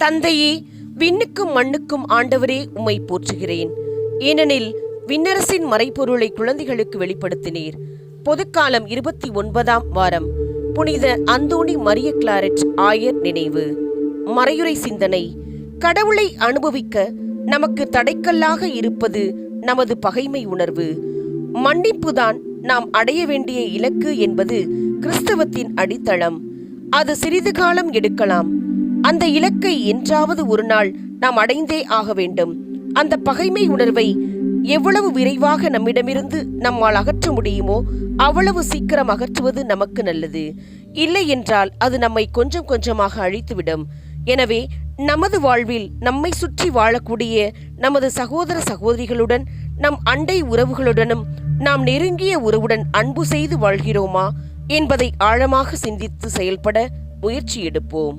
தந்தையே விண்ணுக்கும் மண்ணுக்கும் ஆண்டவரே உம்மை போற்றுகிறேன். ஏனெனில் விண்ணரசின் மறைபொருளை குழந்தைகளுக்கு வெளிப்படுத்தினீர். பொதுக்காலம் இருபத்தி ஒன்பதாம் வாரம். புனித அந்தோணி மரிய கிளாரட் ஆயர் நினைவு. மறையுறை சிந்தனை. கடவுளை அனுபவிக்க நமக்கு தடைக்கல்லாக இருப்பது நமது பகைமை உணர்வு. மன்னிப்புதான் நாம் அடைய வேண்டிய இலக்கு என்பது கிறிஸ்தவத்தின் அடித்தளம். அது சிறிது காலம் எடுக்கலாம். அந்த இலக்கை என்றாவது ஒரு நாள் நாம் அடைந்தே ஆக வேண்டும். அந்த பகைமை உணர்வை எவ்வளவு விரைவாக நம்மிடமிருந்து நம்மால் அகற்ற முடியுமோ அவ்வளவு சீக்கிரம் அகற்றுவது நமக்கு நல்லது. இல்லை என்றால் அது நம்மை கொஞ்சம் கொஞ்சமாக அழித்துவிடும். எனவே நமது வாழ்வில் நம்மை சுற்றி வாழக்கூடிய நமது சகோதர சகோதரிகளுடன் நம் அண்டை உறவுகளுடனும் நாம் நெருங்கிய உறவுடன் அன்பு செய்து வாழ்கிறோமா என்பதை ஆழமாக சிந்தித்து செயல்பட முயற்சி எடுப்போம்.